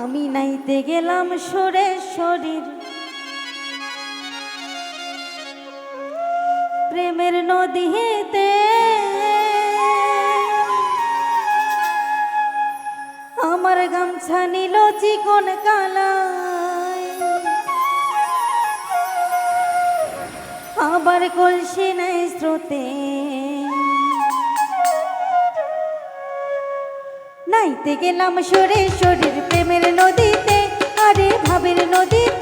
আমি নাইতে গেলাম সরে শরীর। প্রেমের নদীতে আমার গামছা নিল চিকন কালায়। আবার কলসি নাই স্রোতে নাইতে গেলাম সরে শরীর প্রেমের নদীতে আরে ভাবের নদীতে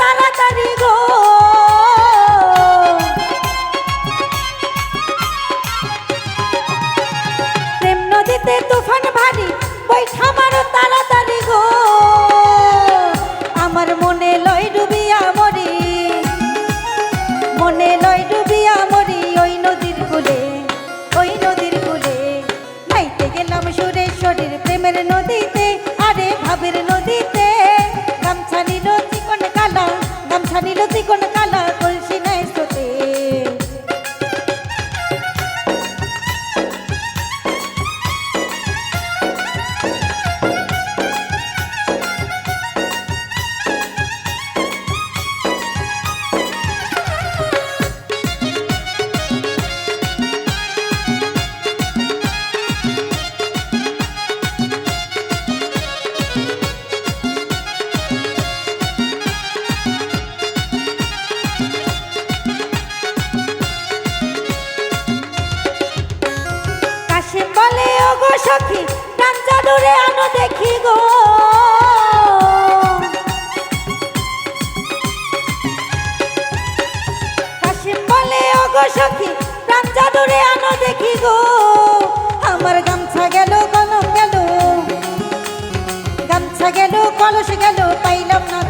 তাড়াতাড়ি গো। আনো দেখি গো। কাশিম বলে ও গো সখী, প্রাণ দেখি গো। আমার গামছা গেল, কলম গেল। গামছা গেল, কলস গেল, পাইলাম না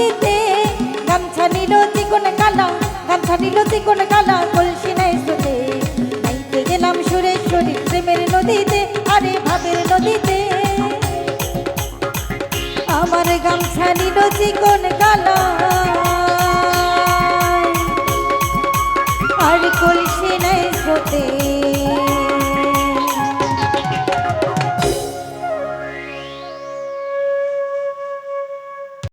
নদীতে গামছা নিল চিকন কালা গামছা নিল চিকন কালা কলসি নাই স্রোতে। নাইতে গেলাম সুরে শরীর প্রেমের নদীতে, আরে ভাবের নদীতে। আমার গামছা নিল চিকন কালা। আর কলসি নাই স্রোতে।